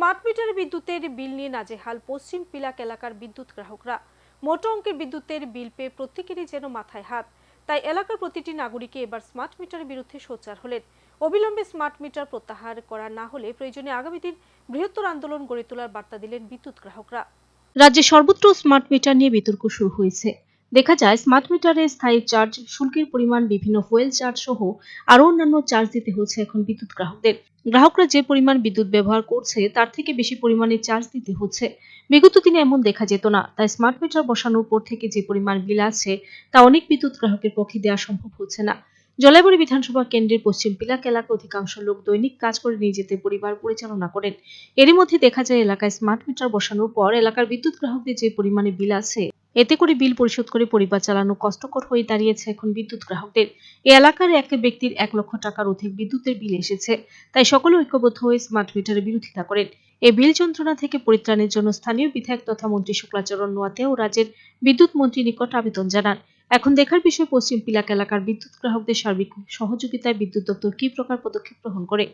Smart meter বিদ্যুতের বিল নিয়ে নাজেহাল পশ্চিম পিলাক এলাকার বিদ্যুৎ গ্রাহকরা। মোটো অঙ্কের বিদ্যুতের বিল পেয়ে প্রত্যেকেরই যেন মাথায় হাত। তাই এলাকার প্রতিটি নাগরিকে এবার স্মার্ট মিটারের বিরুদ্ধে সোচ্চার হলেন। অবিলম্বে স্মার্ট মিটার প্রত্যাহার করা না হলে প্রয়োজনে আগামী দিন বৃহত্তর আন্দোলন গড়ে তোলার বার্তা দিলেন বিদ্যুৎ গ্রাহকরা। রাজ্যে সর্বত্র স্মার্ট মিটার নিয়ে বিতর্ক শুরু হয়েছে। দেখা যায় স্মার্ট মিটারে স্থায়ী চার্জ শুল্কের পরিমাণ, বিভিন্ন ফুয়েল চার্জ সহ আরও অন্যান্য চার্জ দিতে হচ্ছে এখন বিদ্যুৎ গ্রাহকদের। গ্রাহকরা যে পরিমাণ বিদ্যুৎ ব্যবহার করছে, তার থেকে বেশি পরিমাণে চার্জ দিতে হচ্ছে। বিগত দিনে এমন দেখা যেত না, তাই স্মার্ট মিটার বসানোর পর থেকে যে পরিমাণ বিল আছে, তা অনেক বিদ্যুৎ গ্রাহকের পক্ষে দেওয়া সম্ভব হচ্ছে না। জলাইবাড়ি বিধানসভা কেন্দ্রের পশ্চিম পিলাক এলাকার অধিকাংশ লোক দৈনিক কাজ করে নিজেদের পরিবার পরিচালনা করেন। এরই মধ্যে দেখা যায়, এলাকায় স্মার্ট মিটার বসানোর পর এলাকার বিদ্যুৎ গ্রাহকদের যে পরিমাণে বিল আছে, এতে করে বিল পরিশোধ করে পরিবার চালানো কষ্টকর হয়ে দাঁড়িয়েছে এখন বিদ্যুৎ গ্রাহকদের। এই এলাকার এক ব্যক্তির এক লক্ষ টাকার অধিক বিদ্যুতের বিল এসেছে, তাই সকলে ঐক্যবদ্ধ হয়ে স্মার্ট মিটারের বিরোধিতা করেন। এই বিল যন্ত্রণা থেকে পরিত্রাণের জন্য স্থানীয় বিধায়ক তথা মন্ত্রী শুক্লাচরণ নোয়াতে ও রাজ্যের বিদ্যুৎ মন্ত্রী নিকট আবেদন জানান। এখন দেখার বিষয় পশ্চিম পিলাক এলাকার বিদ্যুৎ গ্রাহকদের সার্বিক সহযোগিতায় বিদ্যুৎ দপ্তর কি প্রকার পদক্ষেপ গ্রহণ করে?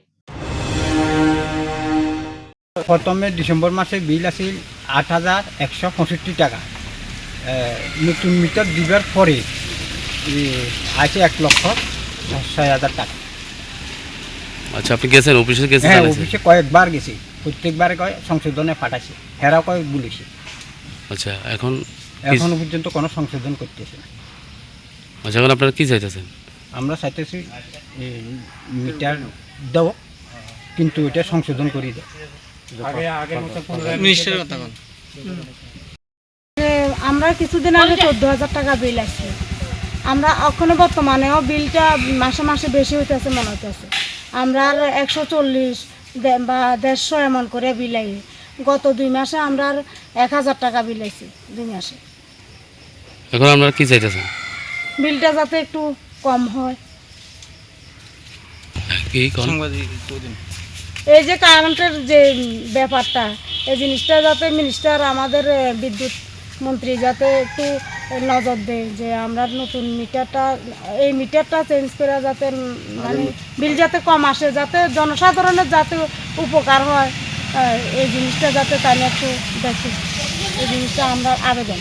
প্রথমে ডিসেম্বর মাসে বিল আছিল আট হাজার একশো পঁয়ষট্টি টাকা। নতুন মিটার দিবার পরে আছে এক লক্ষ ছয় হাজার টাকা। আচ্ছা আপনি গেছেন? অফিসে গেছেন হ্যাঁ অফিসে কয়েকবার গেছি। প্রত্যেকবারে কয় সংশোধনে পাঠাইছে হেরাও কয়েক বলেছে। আচ্ছা এখন এখনও পর্যন্ত কোনো সংশোধন করতেছে না। আচ্ছা এখন আপনারা কি চাইতেছেন? আমরা চাইতেছি মিটার দেও কিন্তু এটা সংশোধন করি যে আমরা কিছুদিন আগে চোদ্দ হাজার টাকা বিল আসছে। আমরা এখনও বর্তমানেও বিলটা মাসে মাসে বেশি হইতেছে মনে হইতেছে। আমরা আর একশো চল্লিশ বা দেড়শো এমন করে বিল আই গত দুই মাসে আমরা আর এক হাজার টাকা বিল আইছি দুই মাসে। এখন আপনারা কি চাইতেছেন? বিলটা যাতে একটু কম হয়। এই যে কারেন্টের যে ব্যাপারটা এই জিনিসটা যাতে মিনিস্টার আমাদের বিদ্যুৎ মন্ত্রী যাতে একটু নজর দেয় যে আমরা নতুন মিটারটা এই মিটারটা চেঞ্জ করে যাতে মানে বিল যাতে কম আসে যাতে জনসাধারণের যাতে উপকার হয় এই জিনিসটা যাতে তাই একটু দেখে। এই জিনিসটা আমরা আবেদন।